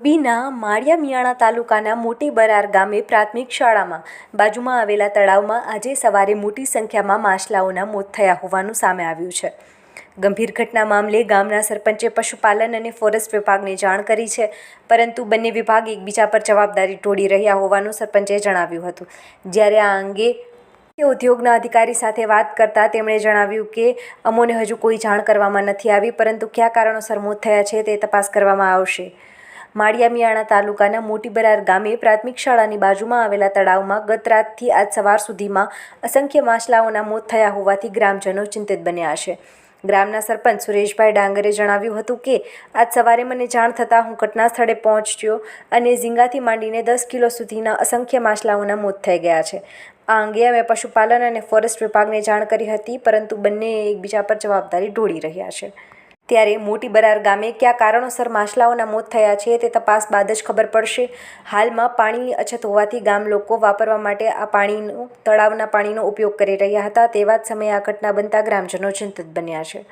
બીના માળિયા મિયાણા તાલુકાના મોટી બરાર ગામે પ્રાથમિક શાળામાં બાજુમાં આવેલા તળાવમાં આજે સવારે મોટી સંખ્યામાં માછલાઓના મોત થયા હોવાનું સામે આવ્યું છે. ગંભીર ઘટના મામલે ગામના સરપંચે પશુપાલન અને ફોરેસ્ટ વિભાગને જાણ કરી છે, પરંતુ બંને વિભાગ એકબીજા પર જવાબદારી ઢોળી રહ્યા હોવાનું સરપંચે જણાવ્યું હતું. જ્યારે આ અંગે ઉદ્યોગના અધિકારી સાથે વાત કરતા તેમણે જણાવ્યું કે, અમોને હજુ કોઈ જાણ કરવામાં નથી આવી, પરંતુ કયા કારણોસર મોત થયા છે તે તપાસ કરવામાં આવશે. માળિયા મિયાણા તાલુકાના મોટી બરાર ગામે પ્રાથમિક શાળાની બાજુમાં આવેલા તળાવમાં ગત રાતથી આજ સવાર સુધીમાં અસંખ્ય માછલાઓના મોત થયા હોવાથી ગ્રામજનો ચિંતિત બન્યા છે. ગ્રામના સરપંચ સુરેશભાઈ ડાંગરે જણાવ્યું હતું કે, આજ સવારે મને જાણ થતાં હું ઘટના સ્થળે પહોંચ્યો અને ઝીંગાથી માંડીને દસ કિલો સુધીના અસંખ્ય માછલાઓના મોત થઈ ગયા છે. આ અંગે અમે પશુપાલન અને ફોરેસ્ટ વિભાગને જાણ કરી હતી, પરંતુ બંને એકબીજા પર જવાબદારી ઢોળી રહ્યા છે. ત્યારે મોટી બરાર ગામે કયા કારણોસર માછલાઓના મોત થયા છે તે તપાસ બાદ જ ખબર પડશે. હાલમાં પાણીની અછત હોવાથી ગામ લોકો વાપરવા માટે આ પાણીનો, તળાવના પાણીનો ઉપયોગ કરી રહ્યા હતા. તેવા જ સમયે આ ઘટના બનતા ગ્રામજનો ચિંતિત બન્યા છે.